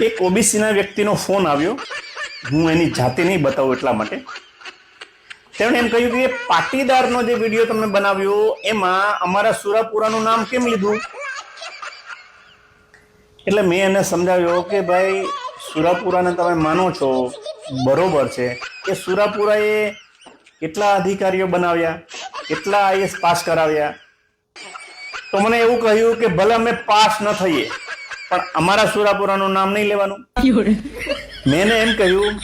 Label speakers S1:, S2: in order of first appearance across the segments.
S1: એક ઓબીસીના વ્યક્તિનો ફોન આવ્યો. હું એની જાતે નહીં બતાવું એટલા માટે. તેમણે એમ કહ્યું કે પાટીદારનો જે વીડિયો તમે બનાવ્યો, એમાં અમારા સુરાપુરાનું નામ કેમ લીધું? એટલે મેં એને સમજાવ્યો કે ભાઈ, સુરાપુરાને તમે માનો છો, બરોબર છે. કે સુરાપુરાએ કેટલા અધિકારીઓ બનાવ્યા, કેટલા આઈએસ પાસ કરાવ્યા? તો મને એવું કહ્યું કે ભલે અમે પાસ ન થઈએ પણ અમારા સુરાપુરાનું નામ નહીં લેવાનું. મેં એમ કહ્યું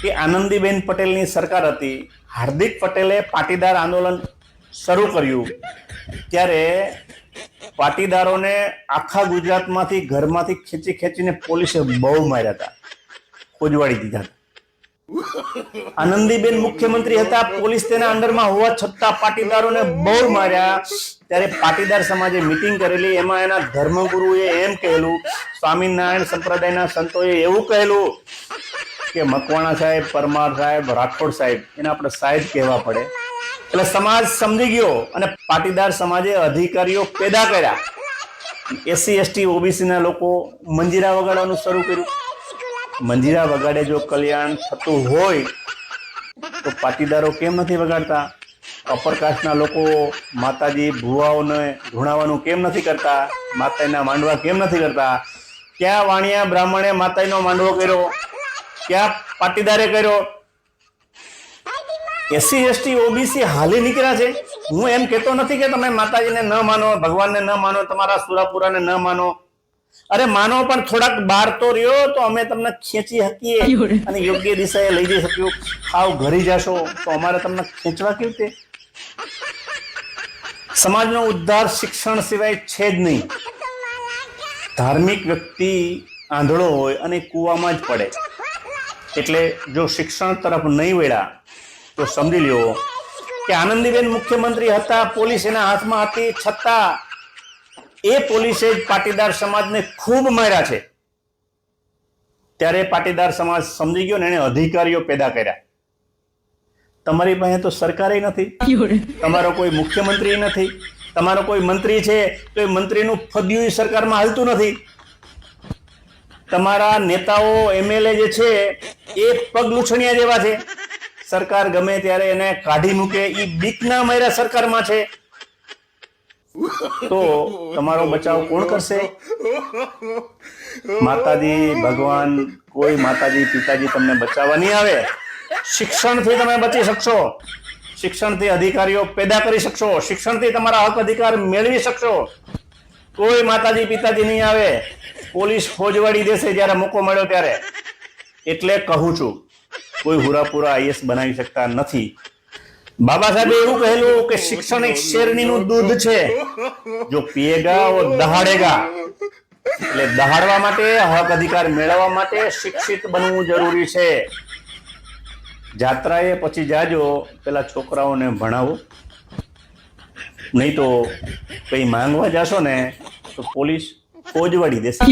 S1: કે આનંદીબેન પટેલની સરકાર હતી. હાર્દિક પટેલે પાટીદાર આંદોલન શરૂ કર્યું. ત્યારે પાટીદારોને આખા ગુજરાતમાંથી ઘરમાંથી ખેંચી ખેંચીને પોલીસે બહુ માર્યા હતા. ખોજવાડી દીધા આનંદીબેન મુખ્યમંત્રી હતા, પોલીસ તેના અંડરમાં હોવા છતાં પાટીદારોને બહુ માર્યા. ત્યારે પાટીદાર સમાજે મિટિંગ કરેલી, એમાં એના ધર્મગુરુએ એમ કહેલું, સ્વામિનારાયણ સંપ્રદાયના સંતોએ એવું કહેલું કે મકવાણા સાહેબ, પરમાર સાહેબ, રાઠોડ સાહેબ, એને આપણે સાહેબ કહેવા પડે. એટલે સમાજ સમજી ગયો અને પાટીદાર સમાજે અધિકારીઓ પેદા કર્યા. એસસી, એસટી, ઓબીસીના લોકો મંજીરા વગાડવાનું શરૂ કર્યું. મંજીરા વગાડે જો કલ્યાણ થતું હોય, તો પાટીદારો કેમ નથી વગાડતા? અપરકાસ્ટના લોકો માતાજી ભુવાઓને ઘૂણાવાનું કેમ નથી કરતા? માતાજીના માંડવા કેમ નથી કરતા? ક્યાં વાણિયા બ્રાહ્મણે માતાજીનો માંડવો કર્યો? ક્યાં પાટીદારે કર્યો? એસસી એસટી ઓબીસી હાલી નીકળ્યા છે? હું એમ કહેતો નથી કે તમે માતાજીને ન માનો ભગવાનને ન માનો તમારા સુરાપુરાને ન માનો. અરે માનો પણ થોડાક બહાર તો રહ્યો તો અમે તમને ખેંચી શકીએ અને યોગ્ય દિશાએ લઈ જઈ શક્યું. આવ ઘરી જશો તો અમારે તમને ખેંચવા કેવી રીતે? સમાજનો ઉદ્ધાર શિક્ષણ સિવાય છે જ નહીં. ધાર્મિક વ્યક્તિ આંધળો હોય અને કૂવામાં જ પડે. એટલે જો શિક્ષણ તરફ નહીં વેળા તો સમજી લ્યો કે આનંદીબેન મુખ્યમંત્રી હતા, પોલીસ એના હાથમાં હતી, છતાં એ પોલીસે જ પાટીદાર સમાજને ખૂબ માર્યા છે. ત્યારે પાટીદાર સમાજ સમજી ગયો ને એને અધિકારીઓ પેદા કર્યા. તમારી પાસે તો સરકારે નથી. તમારો કોઈ મુખ્યમંત્રી નથી. તમારો કોઈ મંત્રી છે તો એ મંત્રીનું ફદ્યું સરકારમાં હાલતું નથી. તમારા નેતાઓ એમએલએ જે છે એ પગ લૂછણિયા જેવા છે. સરકાર ગમે ત્યારે એને કાઢી મૂકે એ બીકના માર્યા સરકારમાં છે. તો તમારો બચાવ કોણ કરશે? માતાજી ભગવાન કોઈ માતાજી પિતાજી તમને બચાવવા નહીં આવે. શિક્ષણથી તમે બચી શકશો. શિક્ષણથી અધિકારીઓ પેદા કરી શકશો. શિક્ષણથી તમારા હક અધિકાર મેળવી શકશો. કોઈ માતાજી, પિતાજી નહીં આવે. પોલીસ ફોજવાડી દેશે જ્યારે મોકો મળ્યો ત્યારે. એટલે કહું છું, કોઈ હુરાપુરા આઈએસ બનાવી શકતા નથી. બાબા સાહેબે એવું કહેલું કે શિક્ષણ એક શેરણીનું દૂધ છે. જો પીએગા ઓ દહાડેગા, એટલે દહાડવા માટે, હક અધિકાર મેળવવા માટે શિક્ષિત બનવું જરૂરી છે. જાત્રાએ પછી જાજો, પેલા છોકરાઓને ભણાવો. નહીં તો કઈ માંગવા જાશો ને, તો પોલીસ ફોજવાડી દેશે.